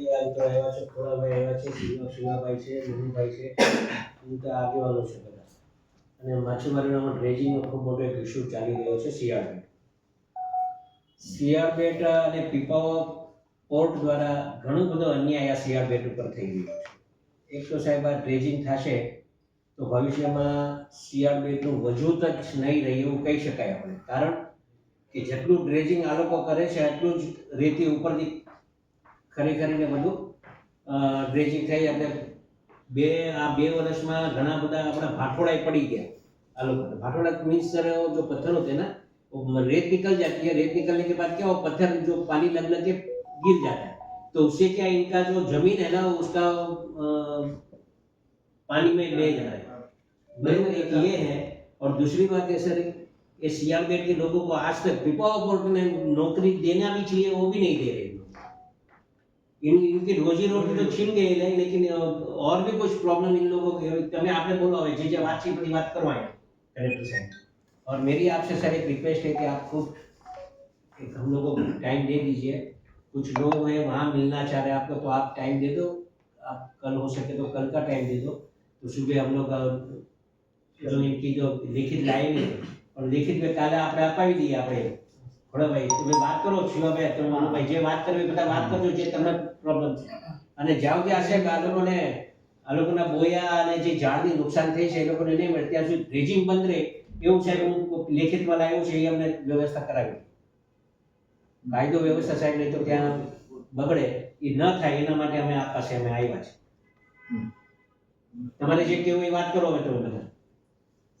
એ આવ્યા છે ખોડાભાઈ આવ્યા છે શિવાભાઈ છે મનુભાઈ છે હું તો આગેવાનો છે બધા અને માછીમારીમાં ડ્રેજિંગનો ખૂબ મોટો એક ઇસ્યુ ચાલી રહ્યો છે શિયાળબેટ શિયાળબેટ અને પીપાઓ પોર્ટ દ્વારા ઘણો બધો અન્યાય આ શિયાળબેટ ઉપર થઈ રહ્યો છે એક તો સાહેબ આ ડ્રેજિંગ થશે તો ભવિષ્યમાં શિયાળબેટનું વજૂદ જ નહીં રહે એવું કહી શકાય આપણે. કારણ કે જેટલું ડ્રેજિંગ આ લોકો કરે છે એટલું જ રેતી ઉપરથી ખરી ખરીને બધું ડ્રેજિંગ થઈ એટલે બે આ બે વર્ષમાં ઘણા બધા આપણા ભાટોળાય પડી ગયા આ લોકો भाटोड़ा मीन्स सर वो जो पत्थर होते हैं ना वो रेत निकल जाती है रेत निकलने के बाद क्या वो पत्थर जो पानी लग लग के गिर जाता है तो उससे क्या इनका जो जमीन है ना उसका अ, पानी में ले जा रहा है बराबर एक ये है और दूसरी बात है सर ये सियालबेट के लोगों को आज तक पिपा बोर्ड ने नौकरी देना भी चाहिए वो भी नहीं दे रहे लोग इन इनकी रोजी रोटी तो छीन गई है लेकिन अ, और भी कुछ प्रॉब्लम इन लोगों के તમે આપણે બોલો હવે જે જે વાત છે એ બધી વાત કરો અહીંયા कलेक्टर साहब और मेरी आपसे सर एक रिक्वेस्ट है कि आप खुद एक हम लोगों को टाइम दे दीजिए कुछ लोग हैं वहाँ मिलना चाह रहे हैं आपको तो आप टाइम दे दो आप कल हो सके तो कल का टाइम दे दो तो सुबह हम लोग अ, जो इनकी जो लिखित लाएंगे और लिखित में કાલે આપણે અપાવી દઈએ આપણે ખોડાભાઈ તમે વાત કરો શિવાભાઈ તમે ભાઈ જે વાત કરવી બધા વાત કરજો જે તમને પ્રોબ્લેમ છે. અને જ્યાં સુધી છે આ લોકોને આ લોકોના બોયા અને જે ઝાડની નુકસાન થઈ છે એ લોકોને નહીં મળે ત્યાં સુધી ડ્રેજિંગ બંધ રહે. એવું સાહેબ હું લેખિતમાં લાવ્યું છે એ અમને વ્યવસ્થા કરાવી. કાયદો વ્યવસ્થા સાહેબ નહીં તો ત્યાં બગડે. એ ન થાય એના માટે અમે આ પાસે અમે આવ્યા છે તમારે જે કેવું એ વાત કરો હવે તમે બધા.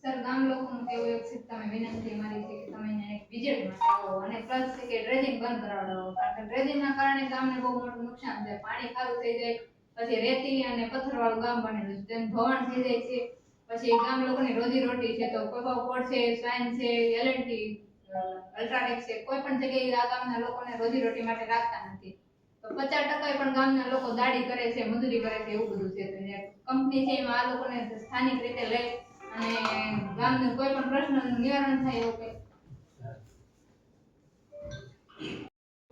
સર, ગામ લોકોનું એક છે વિનંતી મારી છે કે તમે અહીંયા એક વિઝિટ માટે આવો અને પ્લસ કે ડ્રેજિંગ બંધ કરાવડાવો કારણ કે ડ્રેજિંગના કારણે ગામને બહુ મોટું નુકસાન થાય. પાણી ખારું થઈ જાય, પછી રેતી અને પથ્થરવાળું ગામ બનેલું છે. તેમ ધોવાણ થઈ જાય છે, પછી ગામ લોકોની રોજી રોટી છે તો કોઈ પોર્ટ છે સ્વાઇન છે, એલએનટી અલ્ટ્રાટેક છે. કોઈ પણ જગ્યાએ આ ગામના લોકોને રોજી રોટી માટે રાખતા નથી. તો પચાસ ટકા પણ ગામના લોકો દાડી કરે છે, મજૂરી કરે છે, એવું બધું છે. કંપની છે એમાં આ લોકોને સ્થાનિક રીતે લઈ અને ગામનું કોઈ પણ પ્રશ્નનું નિવારણ થાય એવું કંઈ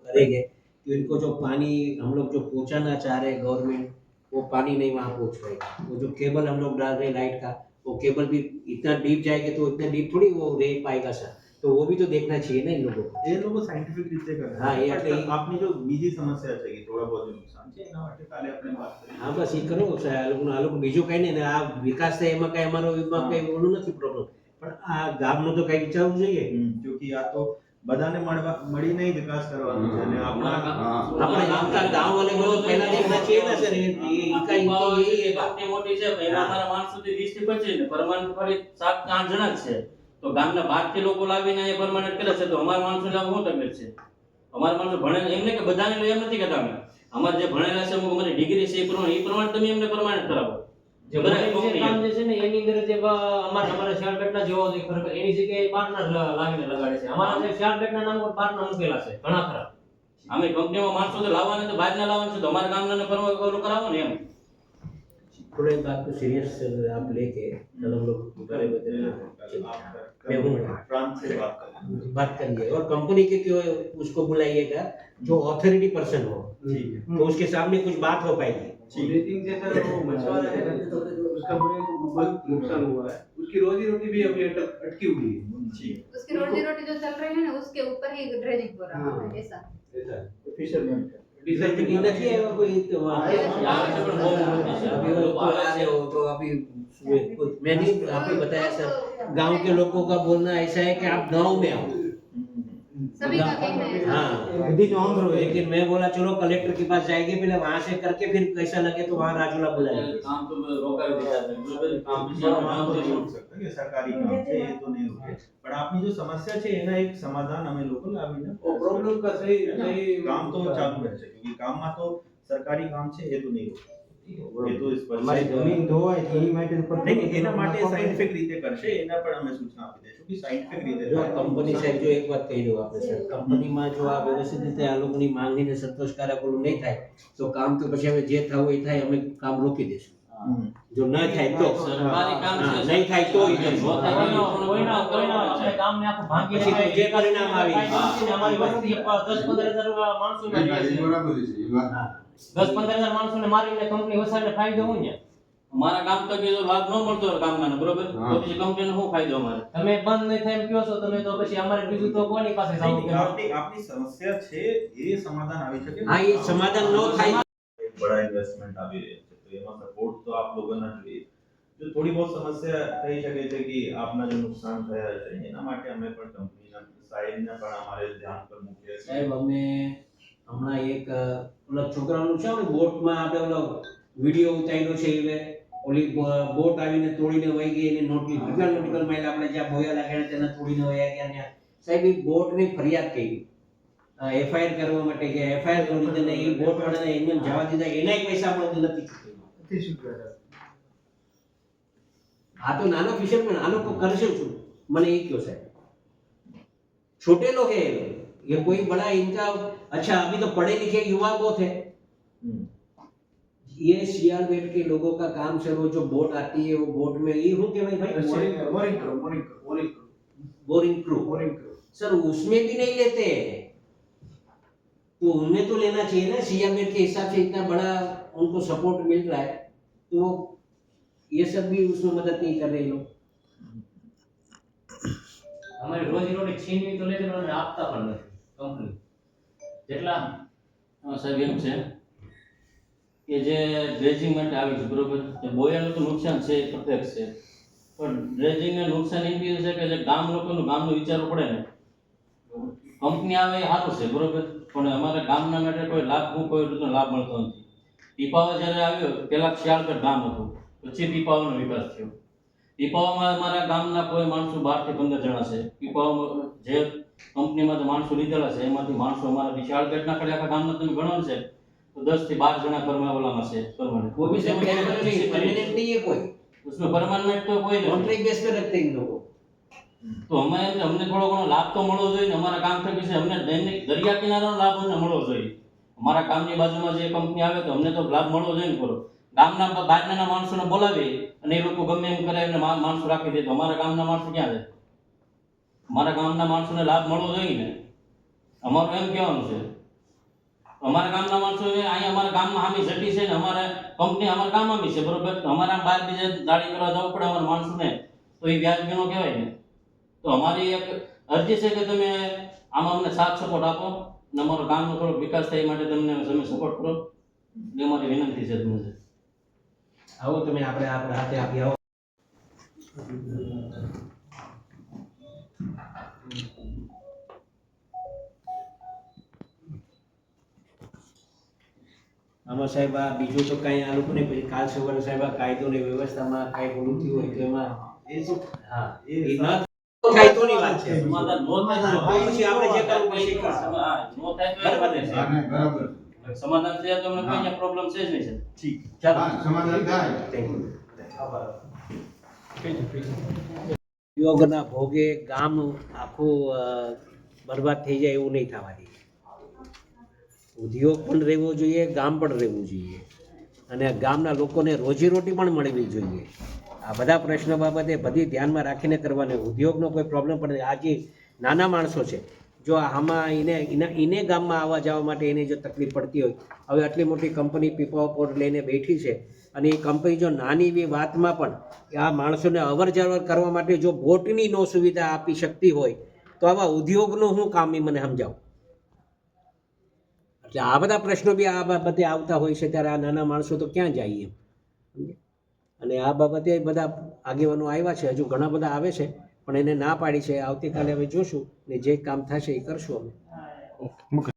करेंगे तो इनको जो पानी हम लोग जो पहुंचाना चाह रहे हैं गवर्नमेंट वो पानी नहीं वहाँ पहुंच पाएगा वो जो केबल हम लोग डाल रहे हैं लाइट का वो केबल भी इतना डीप जाएगा तो इतना डीप थोड़ी वो रह पाएगा सर तो वो भी तो देखना चाहिए ना इन लोगों को એ લોકો સાયન્ટિફિક રીતે કરે હા, એ એટલે પણ આપની જો બીજી સમસ્યા છે કે થોડા બહુ નુકસાન છે એના માટે કાલે આપણે વાત કરી હા બસ એ કરો આ લોકોનું આ બીજું કંઈ આ વિકાસ થાય એમાં કાંઈ અમારો એમાં કંઈ ઓલું નથી પ્રોબ્લેમ પણ આ ગામનું તો કઈ વિચારવું જોઈએ. જોકે આ તો બધાને મળવા મળીને વિકાસ કરવાનો છે આપણા આપણા ગામતા પહેલા દેખના છે ને છે ને પરમાનન્ટ ફરી 7 8 જણા છે. તો ગામના 12 થી લોકો લાવીને એ પરમાનન્ટ કરે છે તો અમારા માણસો લાવવા શું તકલીફ છે? અમારા માણસો ભણેલા એમને કે બધાને એમ નથી કહેતા અમે. અમારે જે ભણેલા છે અમુક અમારી ડિગ્રી છે એ પ્રમાણે એ પ્રમાણે તમે એમને પ્રમાણે કરાવો. જે કામ જે છે ને એની અંદર જે અમારા અમારા શિયાળ બેટના જેવો છે ખરેખર એની જગ્યાએ બહારના લાવીને લગાડે છે. અમારા જે શિયાળ બેટના નામ પર બહારના મૂકેલા છે ઘણા ખરા. અમે કંપનીમાં માણસો તો લાવવાના તો બહારના લાવવાના છે તો અમારા પરમાનન્ટ ઓલું કરાવો ને એમ. थोड़ा एक बात को सीरियस आप लेके कल हम लोग बड़े बच्चे मैं हूँ। बात कर करिए और कंपनी के क्यों उसको बुलाइएगा जो ऑथोरिटी पर्सन हो। तो उसके सामने कुछ बात हो पाएगी। तो तो नुकसान हुआ है। उसकी रोजी रोटी भी अभी अटकी हुई है। जी। उसकी रोजी रोटी जो चल रही है ना उसके ऊपर ही ड्रेनिंग हो रहा है हाँ। ऐसा। ऐसा। फिशरमैन का लेकिन ये नहीं है कोई तो वहाँ पे- यहाँ से पण बहुत मोटी है। अभी वो तो आ रहे हो तो अभी सुबह कुछ मैंने आपको बताया सर गांव के लोगों का बोलना ऐसा है कि आप गांव में आओ सभी का कहना है ऐसा। हाँ लेकिन मैं बोला चलो कलेक्टर के पास जाएंगे पहले वहां से करके फिर कैसा लगे तो वहां राजूला बुलाएंगे કામ તો રોકાવી દીધા છે બરોબર? કામ हम બીજા કામ तो તો नहीं रोक सकते કે સરકારી કામ છે એ તો નહીં રોકે પણ આપની જો સમસ્યા છે એના એક સમાધાન અમે લોકો લાવીને वो प्रॉब्लम का सही सही કામ તો ચાલુ રહેશે क्योंकि કામમાં તો સરકારી કામ છે એ તો નહીં રોકે એ તો સ્પષ્ટ જમીન ધોવાય તો એની માટે તો નહીં, નહીં, એના માટે સાયન્ટિફિક રીતે કરશે. એના પણ અમે સૂચના આપી દઈશું કે સાયન્ટિફિક રીતે જો કંપની સાહેબ જો એક વાત કહી દઉં આપણે સર કંપનીમાં જો આ વ્યવસ્થિત રીતે આ લોકોની માંગણીને સંતોષકારક ઓલું નહીં થાય તો કામ તો પછી હવે જે થવું એ થાય અમે કામ રોકી દઈશું. જો ન થાય તો સરકારી કામ છે. નહીં થાય તો ઈ જો કોઈનો- કોઈનો- કોઈનો આપણે ગામને આખું ભાંગી પછી જે પરિણામ આવે. ને અમારી વસ્તી 10 15000 માણસો ને બરાબર છે. હા. દસ પંદર હજાર માણસોને મારીને કંપની વસાવીને ફાયદો હું ને મારા કામ તો જો લાભ ન મળતો હોય ગામના બરોબર? તો પછી કંપનીનો શું ફાયદો અમારે? તમે બંધ નહીં થાય એમ કહો છો તમે તો પછી અમારે બીજું તો કોની પાસે જવું કે આપની આપની સમસ્યા છે એ સમાધાન આવી શકે. હા એ સમાધાન ન થાય. બડા ઇન્વેસ્ટમેન્ટ આવી રહ્યા છે. તો એમાં સપોર્ટ તો આપ લોકોના જોઈએ. જો થોડી બહુ સમસ્યા થઈ શકે છે કે આપના જે નુકસાન થયા છે એના માટે અમે પણ કંપનીના સાહેબને પણ અમારે ધ્યાન પર મૂકીએ સાહેબ અમે હમણાં એક ઓલા છોકરાનું છે ને બોટમાં આપણે ઓલો વીડિયો ઉતાર્યો છે એટલે ઓલી બોટ આવીને તોડીને વહી ગઈ એની નોટલી કેટલા નોટિકલ માઇલ આપણે જ્યાં બોયા લાગ્યા તેને તોડીને વયા ગયા ત્યાં. સાહેબ એ બોટની ફરિયાદ કરી. એફઆઈઆર કરવા માટે કે એફઆઈઆર કરી દીધે એ બોટ વાળાને એમને જવા દીધા. એનાય પૈસા આપણે નથી ચૂકવ્યા. આ તો નાનો ફિશરમેન આનો કો કરશે શું મને એ કયો સાહેબ छोटे लोग हैं ये लोग ये कोई बड़ा इनका अच्छा अभी तो पढ़े लिखे युवा बहुत है હમ. ये सीआर बेट के लोगों का काम सर वो जो बोट आती है वो बोट में ये हूँ कि भाई भाई बोरिंग क्रू सर उसमें भी नहीं लेते हैं तो उनमें तो लेना चाहिए ना सीआर बेट के हिसाब से इतना बड़ा उनको सपोर्ट मिल रहा है तो ये सब भी उसमें मदद नहीं कर रहे लोग અમારી રોજી રોટી છીનવી તો લેજો પણ અમને આપતા પણ નથી કંપની જેટલા હા, સાહેબ એમ છે કે જે ડ્રેજિંગ માટે આવી છે બરોબર તે બોયાનું તો નુકસાન છે એ પ્રત્યક્ષ છે પણ ડ્રેજિંગને નુકસાન એમ કીધું છે કે જે ગામ લોકોનું ગામનું વિચારવું પડે ને કંપની આવે એ સારું છે બરોબર? પણ અમારા ગામના માટે કોઈ લાભ હું કોઈ રીતનો લાભ મળતો નથી. પીપાવા જ્યારે આવ્યો પેલા શિયાળગઢ ગામ હતું પછી પીપાવાનો વિકાસ થયો. પીપાવામાં અમારા ગામના કોઈ માણસો બારથી પંદર જણા છે. પીપાવામાં જે કંપનીમાં માણસો લીધેલા છે એમાંથી માણસો અમારા શિયાળગઢના ખડે આખા ગામમાં તમે ગણો છે તો દસથી બાર જણા કરવા છે પરમાનન્ટ. કોઈ બી પરમાનન્ટ તો કોઈ કોન્ટ્રાક્ટ બેસ પર રખતે લોકો. તો અમે અમને થોડો ઘણો લાભ તો મળવો જોઈએ અમારા કામ થકી છે, અમને દૈનિક દરિયા કિનારાનો લાભ અમને મળવો જોઈએ. અમારા કામની બાજુમાં જે કંપની આવે તો અમને તો લાભ મળવો જોઈએ ને ખરો. ગામના બહારના માણસોને બોલાવી અને એ લોકો ગમે એમ કરે અને માણસો રાખી દે તો અમારા ગામના માણસો ક્યાં છે અમારા ગામના માણસોને લાભ મળવો જોઈએ ને? અમારું એમ કહેવાનું છે, અમારા ગામના માણસો અહીંયા અમારા ગામમાં હામી જટી છે ને અમારે કંપની અમારા ગામ હામી છે, બરોબર? અમારા બહાર બીજે દાડી કરવા જવું પડે અમારા માણસોને. તો એ વ્યાજબીનો કહેવાય ને. તો અમારી એક અરજી છે કે તમે આમાં અમને સાથ સપોર્ટ આપો ને અમારો ગામનો થોડો વિકાસ થાય માટે તમને તમે સપોર્ટ કરો. એ અમારી વિનંતી છે તમને. આવો તમે આપણે આપણે હાથે આપી આવો. આમાં સાહેબ આ બીજું તો કાંઈ આ લોકોને પછી કાલ સવારે સાહેબ આ કાયદો ને વ્યવસ્થામાં કાંઈ થયું હોય તો એમાં એ શું? હા એ ન થાય વાત છે. સમાધાન નો થાય તો તો પછી આપણે જે કરવું પડશે એ કરશું. હા, નો થાય. તો એ વધે છે. સમાધાન થયા તો અમને કોઈ પ્રોબ્લેમ છે જ નહીં સર. ચાલો. સમાધાન થાય. થેન્ક યુ યોગના ભોગે ગામ આખું બરબાદ થઈ જાય એવું નહીં થવા ઉદ્યોગ પણ રહેવો જોઈએ ગામ પણ રહેવું જોઈએ. અને ગામના લોકોને રોજીરોટી પણ મળવી જોઈએ. આ બધા પ્રશ્નો બાબતે બધી ધ્યાનમાં રાખીને કરવાને. ઉદ્યોગનો કોઈ પ્રોબ્લેમ પણ આ જે નાના માણસો છે, જો આમાં એને એને ગામમાં આવવા જવા માટે એને જો તકલીફ પડતી હોય, હવે આટલી મોટી કંપની પીપા પોર્ટ લઈને બેઠી છે અને એ કંપની જો નાની એવી વાતમાં પણ આ માણસોને અવર જવર કરવા માટે જો બોટની નો સુવિધા આપી શકતી હોય, તો આવા ઉદ્યોગનું કામ એ મને સમજાવું. એટલે આ બધા પ્રશ્નો બી આ બાબતે આવતા હોય છે ત્યારે આ નાના માણસો તો ક્યાં જાય એમ? અને આ બાબતે બધા આગેવાનો આવ્યા છે, હજુ ઘણા બધા આવે છે, પણ એને ના પાડી છે. આવતીકાલે હવે જોશું ને જે કામ થશે એ કરશું અમે.